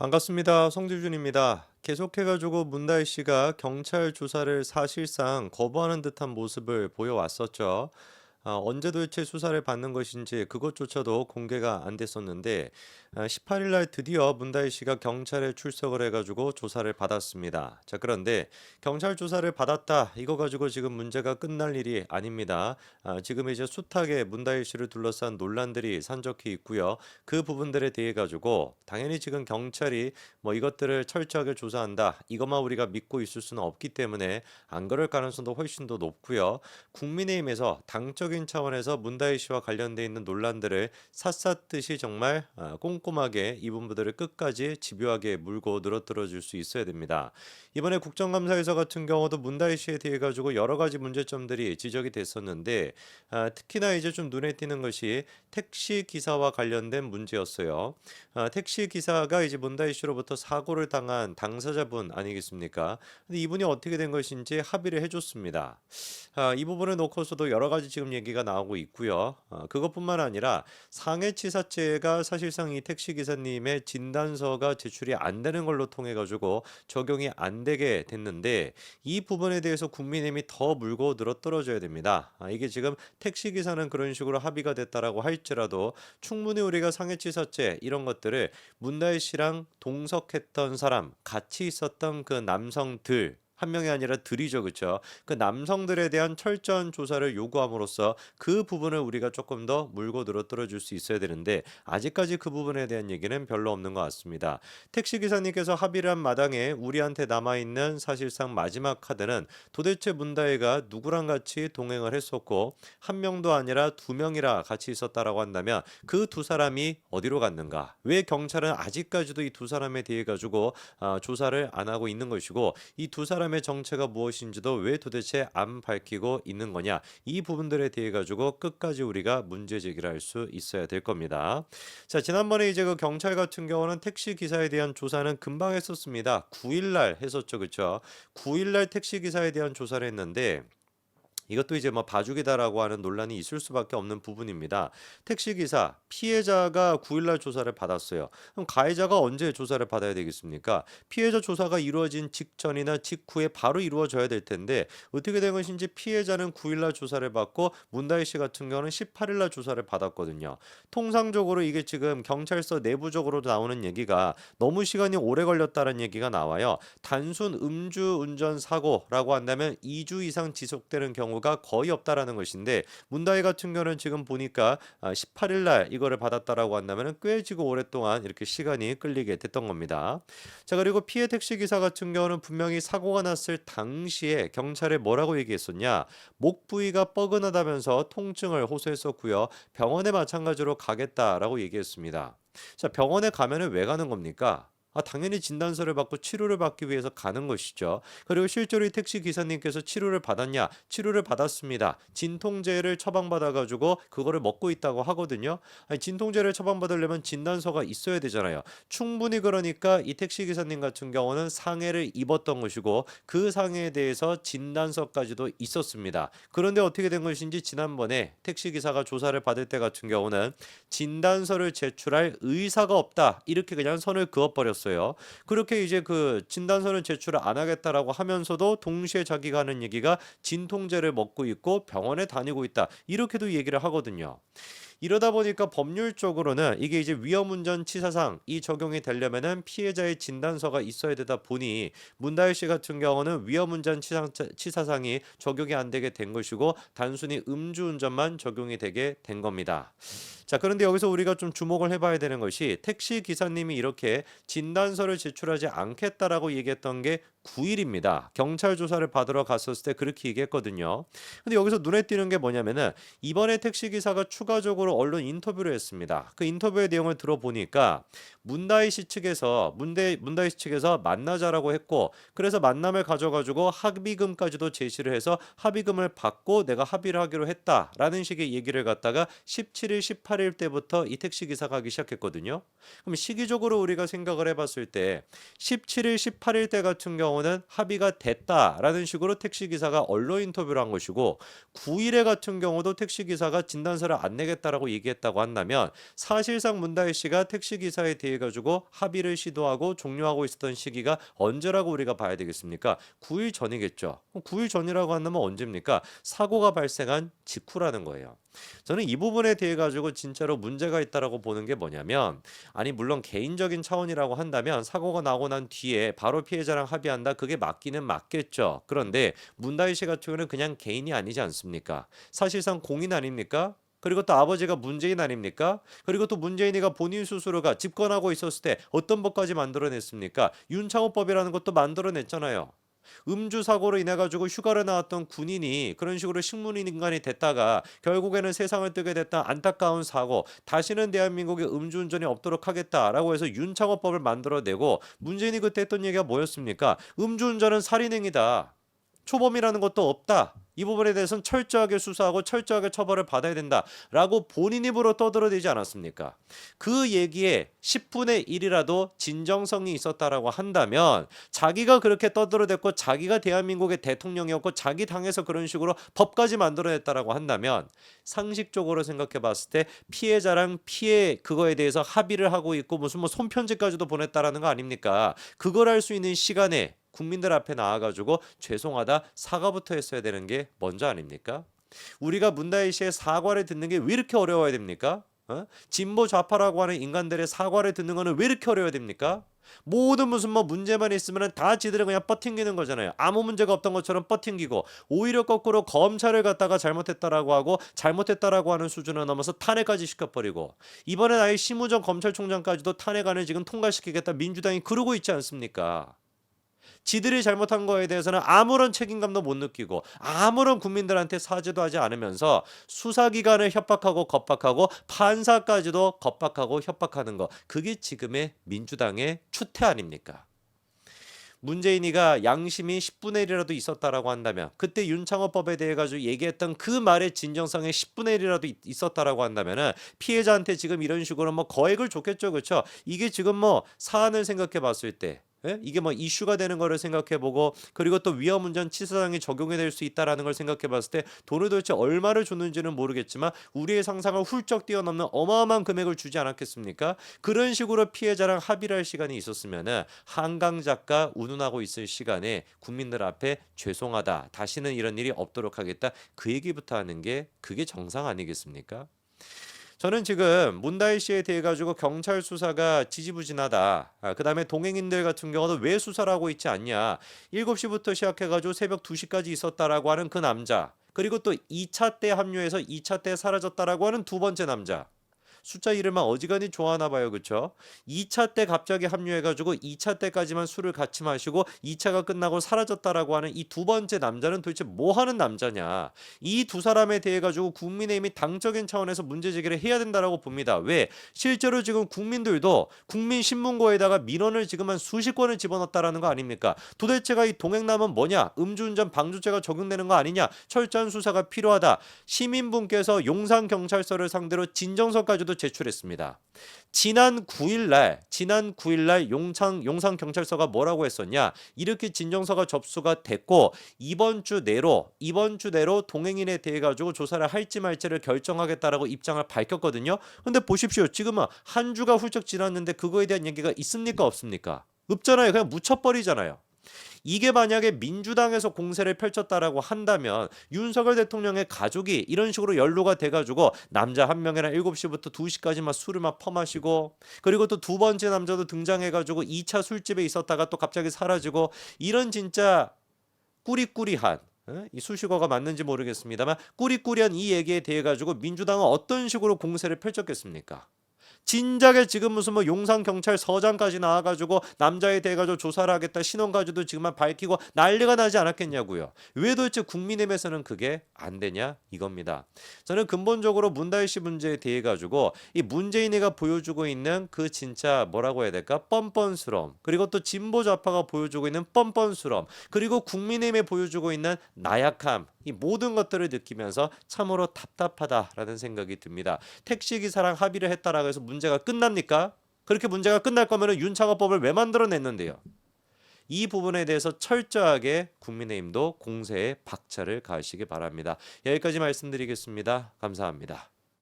반갑습니다. 성지준입니다. 계속해가지고 문다희 씨가 경찰 조사를 사실상 거부하는 듯한 모습을 보여왔었죠. 아, 언제 도대체 수사를 받는 것인지 그것조차도 공개가 안 됐었는데 18일 날 드디어 문다희 씨가 경찰에 출석을 해가지고 조사를 받았습니다. 자, 그런데 경찰 조사를 받았다 이거 가지고 지금 문제가 끝날 일이 아닙니다. 아, 지금 이제 숱하게 문다희 씨를 둘러싼 논란들이 산적해 있고요. 그 부분들에 대해 가지고 당연히 지금 경찰이 뭐 이것들을 철저하게 조사한다 이것만 우리가 믿고 있을 수는 없기 때문에 안 그럴 가능성도 훨씬 더 높고요. 국민의힘에서 당적 인 차원에서 문다희 씨와 관련돼 있는 논란들을 샅샅듯이 정말 아, 꼼꼼하게 이 부분들을 끝까지 집요하게 물고 늘어뜨려 줄 수 있어야 됩니다. 이번에 국정감사에서 같은 경우도 문다희 씨에 대해 가지고 여러 가지 문제점들이 지적이 됐었는데 아, 특히나 이제 좀 눈에 띄는 것이 택시 기사와 관련된 문제였어요. 아, 택시 기사가 이제 문다희 씨로부터 사고를 당한 당사자분 아니겠습니까? 근데 이분이 어떻게 된 것인지 합의를 해줬습니다. 아, 이 부분을 놓고서도 여러 가지 지금 얘기가 나오고 있고요. 아, 그것뿐만 아니라 상해치사죄가 사실상 이 택시 기사님의 진단서가 제출이 안 되는 걸로 통해 가지고 적용이 안 되게 됐는데 이 부분에 대해서 국민의힘이 더 물고 늘어 떨어져야 됩니다. 아, 이게 지금 택시 기사는 그런 식으로 합의가 됐다라고 할지라도 충분히 우리가 상해치사죄 이런 것들을 문다희 씨랑 동석했던 사람, 같이 있었던 그 남성들 한 명이 아니라 들이죠, 그렇죠? 그 남성들에 대한 철저한 조사를 요구함으로써 그 부분을 우리가 조금 더 물고 늘어뜨려 줄 수 있어야 되는데 아직까지 그 부분에 대한 얘기는 별로 없는 것 같습니다. 택시 기사님께서 합의를 한 마당에 우리한테 남아 있는 사실상 마지막 카드는 도대체 문다혜가 누구랑 같이 동행을 했었고 한 명도 아니라 두 명이라 같이 있었다라고 한다면 그 두 사람이 어디로 갔는가? 왜 경찰은 아직까지도 이 두 사람에 대해 가지고 아, 조사를 안 하고 있는 것이고 이 두 사람 의 정체가 무엇인지도 왜 도대체 안 밝히고 있는 거냐? 이 부분들에 대해 가지고 끝까지 우리가 문제 제기를 할 수 있어야 될 겁니다. 자, 지난번에 이제 그 경찰 같은 경우는 택시 기사에 대한 조사는 금방 했었습니다. 9일 날 했었죠. 그렇죠? 9일 날 택시 기사에 대한 조사를 했는데 이것도 이제 뭐 봐주기다라고 하는 논란이 있을 수밖에 없는 부분입니다. 택시 기사 피해자가 9일날 조사를 받았어요. 그럼 가해자가 언제 조사를 받아야 되겠습니까? 피해자 조사가 이루어진 직전이나 직후에 바로 이루어져야 될 텐데 어떻게 된 것인지 피해자는 9일날 조사를 받고 문다희 씨 같은 경우는 18일날 조사를 받았거든요. 통상적으로 이게 지금 경찰서 내부적으로 나오는 얘기가 너무 시간이 오래 걸렸다는 얘기가 나와요. 단순 음주 운전 사고라고 한다면 2주 이상 지속되는 경우 가 거의 없다라는 것인데 문다희 같은 경우는 지금 보니까 18일 날 이거를 받았다라고 한다면 꽤 지금 오랫동안 이렇게 시간이 끌리게 됐던 겁니다. 자 그리고 피해 택시 기사 같은 경우는 분명히 사고가 났을 당시에 경찰에 뭐라고 얘기했었냐 목 부위가 뻐근하다면서 통증을 호소했었고요 병원에 마찬가지로 가겠다라고 얘기했습니다. 자 병원에 가면은 왜 가는 겁니까? 아, 당연히 진단서를 받고 치료를 받기 위해서 가는 것이죠. 그리고 실제로 이 택시 기사님께서 치료를 받았냐? 치료를 받았습니다. 진통제를 처방받아가지고 그거를 먹고 있다고 하거든요. 아니, 진통제를 처방받으려면 진단서가 있어야 되잖아요. 충분히 그러니까 이 택시 기사님 같은 경우는 상해를 입었던 것이고 그 상해에 대해서 진단서까지도 있었습니다. 그런데 어떻게 된 것인지 지난번에 택시 기사가 조사를 받을 때 같은 경우는 진단서를 제출할 의사가 없다. 이렇게 그냥 선을 그어버렸어요. 있었어요. 그렇게 이제 그 진단서는 제출을 안 하겠다라고 하면서도 동시에 자기가 하는 얘기가 진통제를 먹고 있고 병원에 다니고 있다. 이렇게도 얘기를 하거든요. 이러다 보니까 법률적으로는 이게 이제 위험운전 치사상 이 적용이 되려면은 피해자의 진단서가 있어야 되다 보니 문다일 씨 같은 경우는 위험운전 치상, 치사상 이 적용이 안 되게 된 것이고 단순히 음주운전만 적용이 되게 된 겁니다. 자, 그런데 여기서 우리가 좀 주목을 해봐야 되는 것이 택시 기사님이 이렇게 진단서를 제출하지 않겠다라고 얘기했던 게 9일입니다. 경찰 조사를 받으러 갔었을 때 그렇게 얘기했거든요. 근데 여기서 눈에 띄는 게 뭐냐면은 이번에 택시 기사가 추가적으로 언론 인터뷰를 했습니다. 그 인터뷰의 내용을 들어보니까 문다희 씨 측에서 문대 문다희 씨 측에서 만나자라고 했고 그래서 만남을 가져가지고 합의금까지도 제시를 해서 합의금을 받고 내가 합의를 하기로 했다라는 식의 얘기를 갖다가 17일, 18일 때부터 이 택시 기사가 하기 시작했거든요. 그럼 시기적으로 우리가 생각을 해봤을 때 17일, 18일 때 같은 경우는 합의가 됐다라는 식으로 택시 기사가 언론 인터뷰를 한 것이고 9일에 같은 경우도 택시 기사가 진단서를 안 내겠다라고 하겠다라고 얘기했다고 한다면 사실상 문다혜 씨가 택시 기사에 대해 가지고 합의를 시도하고 종료하고 있었던 시기가 언제라고 우리가 봐야 되겠습니까? 9일 전이겠죠. 9일 전이라고 한다면 언제입니까? 사고가 발생한 직후라는 거예요. 저는 이 부분에 대해 가지고 진짜로 문제가 있다라고 보는 게 뭐냐면 아니 물론 개인적인 차원이라고 한다면 사고가 나고 난 뒤에 바로 피해자랑 합의한다 그게 맞기는 맞겠죠. 그런데 문다희 씨 같은 경우는 그냥 개인이 아니지 않습니까? 사실상 공인 아닙니까? 그리고 또 아버지가 문재인 아닙니까? 그리고 또 문재인이가 본인 스스로가 집권하고 있었을 때 어떤 법까지 만들어냈습니까? 윤창호법이라는 것도 만들어냈잖아요. 음주 사고로 인해 가지고 휴가를 나왔던 군인이 그런 식으로 식물 인간이 됐다가 결국에는 세상을 뜨게 됐다 안타까운 사고 다시는 대한민국에 음주운전이 없도록 하겠다라고 해서 윤창호법을 만들어내고 문재인이 그때 했던 얘기가 뭐였습니까? 음주운전은 살인행위다. 초범이라는 것도 없다. 이 부분에 대해서는 철저하게 수사하고 철저하게 처벌을 받아야 된다라고 본인 입으로 떠들어대지 않았습니까? 그 얘기에 10분의 1이라도 진정성이 있었다라고 한다면 자기가 그렇게 떠들어댔고 자기가 대한민국의 대통령이었고 자기 당에서 그런 식으로 법까지 만들어냈다라고 한다면 상식적으로 생각해 봤을 때 피해자랑 피해 그거에 대해서 합의를 하고 있고 무슨 뭐 손편지까지도 보냈다라는 거 아닙니까? 그걸 할 수 있는 시간에 국민들 앞에 나와가지고 죄송하다 사과부터 했어야 되는 게 먼저 아닙니까? 우리가 문다희 씨의 사과를 듣는 게 왜 이렇게 어려워야 됩니까? 어? 진보 좌파라고 하는 인간들의 사과를 듣는 거는 왜 이렇게 어려워야 됩니까? 모든 무슨 뭐 문제만 있으면 다 지들은 그냥 뻗팅기는 거잖아요. 아무 문제가 없던 것처럼 뻗팅기고 오히려 거꾸로 검찰을 갖다가 잘못했다라고 하고 잘못했다라고 하는 수준을 넘어서 탄핵까지 시켜버리고 이번엔 아예 심우정 검찰총장까지도 탄핵안을 지금 통과시키겠다 민주당이 그러고 있지 않습니까? 지들이 잘못한 거에 대해서는 아무런 책임감도 못 느끼고 아무런 국민들한테 사죄도 하지 않으면서 수사기관을 협박하고 겁박하고 판사까지도 겁박하고 협박하는 거 그게 지금의 민주당의 추태 아닙니까? 문재인이가 양심이 10분의 1이라도 있었다라고 한다면 그때 윤창호법에 대해 가지고 얘기했던 그 말의 진정성에 10분의 1이라도 있었다라고 한다면은 피해자한테 지금 이런 식으로 뭐 거액을 줬겠죠 그렇죠 이게 지금 뭐 사안을 생각해 봤을 때 예? 이게 뭐 이슈가 되는 거를 생각해 보고 그리고 또 위험운전 치사상이 적용이 될 수 있다라는 걸 생각해 봤을 때 돈을 도대체 얼마를 줬는지는 모르겠지만 우리의 상상을 훌쩍 뛰어넘는 어마어마한 금액을 주지 않았겠습니까? 그런 식으로 피해자랑 합의를 할 시간이 있었으면은 한강 작가 운운하고 있을 시간에 국민들 앞에 죄송하다. 다시는 이런 일이 없도록 하겠다. 그 얘기부터 하는 게 그게 정상 아니겠습니까? 저는 지금 문다희 씨에 대해 가지고 경찰 수사가 지지부진하다. 아, 그다음에 동행인들 같은 경우는 왜 수사를 하고 있지 않냐. 7시부터 시작해 가지고 새벽 2시까지 있었다라고 하는 그 남자. 그리고 또 2차 때 합류해서 2차 때 사라졌다라고 하는 두 번째 남자. 숫자 이름만 어지간히 좋아하나 봐요. 그쵸? 2차 때 갑자기 합류해 가지고 2차 때까지만 술을 같이 마시고 2차가 끝나고 사라졌다라고 하는 이 두 번째 남자는 도대체 뭐 하는 남자냐. 이 두 사람에 대해 가지고 국민의힘이 당적인 차원에서 문제 제기를 해야 된다라고 봅니다. 왜? 실제로 지금 국민들도 국민 신문고에다가 민원을 지금 한 수십 건을 집어넣었다라는 거 아닙니까? 도대체가 이 동행남은 뭐냐? 음주운전 방조죄가 적용되는 거 아니냐? 철저한 수사가 필요하다. 시민분께서 용산 경찰서를 상대로 진정서까지도 제출했습니다. 지난 9일 날 지난 9일 날 용창 용산 경찰서가 뭐라고 했었냐 이렇게 진정서가 접수가 됐고 이번 주 내로 이번 주 내로 동행인에 대해 가지고 조사를 할지 말지를 결정하겠다라고 입장을 밝혔거든요. 근데 보십시오 지금은 한 주가 훌쩍 지났는데 그거에 대한 얘기가 있습니까 없습니까? 없잖아요. 그냥 묻혀버리잖아요. 이게 만약에 민주당에서 공세를 펼쳤다라고 한다면 윤석열 대통령의 가족이 이런 식으로 연루가 돼가지고 남자 한 명이랑 7시부터 2시까지만 술을 막 퍼마시고 그리고 또 두 번째 남자도 등장해가지고 2차 술집에 있었다가 또 갑자기 사라지고 이런 진짜 꾸리꾸리한 어? 이 수식어가 맞는지 모르겠습니다만 꾸리꾸리한 이 얘기에 대해 가지고 민주당은 어떤 식으로 공세를 펼쳤겠습니까? 진작에 지금 무슨 뭐 용산 경찰 서장까지 나와가지고 남자에 대해 가지고 조사를 하겠다 신원까지도 지금 만 밝히고 난리가 나지 않았겠냐고요. 왜 도대체 국민의힘에서는 그게 안 되냐 이겁니다. 저는 근본적으로 문다희 씨 문제에 대해 가지고 이 문재인이가 보여주고 있는 그 진짜 뭐라고 해야 될까 뻔뻔스러움 그리고 또 진보 좌파가 보여주고 있는 뻔뻔스러움 그리고 국민의힘에 보여주고 있는 나약함 이 모든 것들을 느끼면서 참으로 답답하다라는 생각이 듭니다. 택시 기사랑 합의를 했다라고 해서 문제가 끝납니까? 그렇게 문제가 끝날 거면 윤창호법을 왜 만들어냈는데요? 이 부분에 대해서 철저하게 국민의힘도 공세에 박차를 가하시기 바랍니다. 여기까지 말씀드리겠습니다. 감사합니다.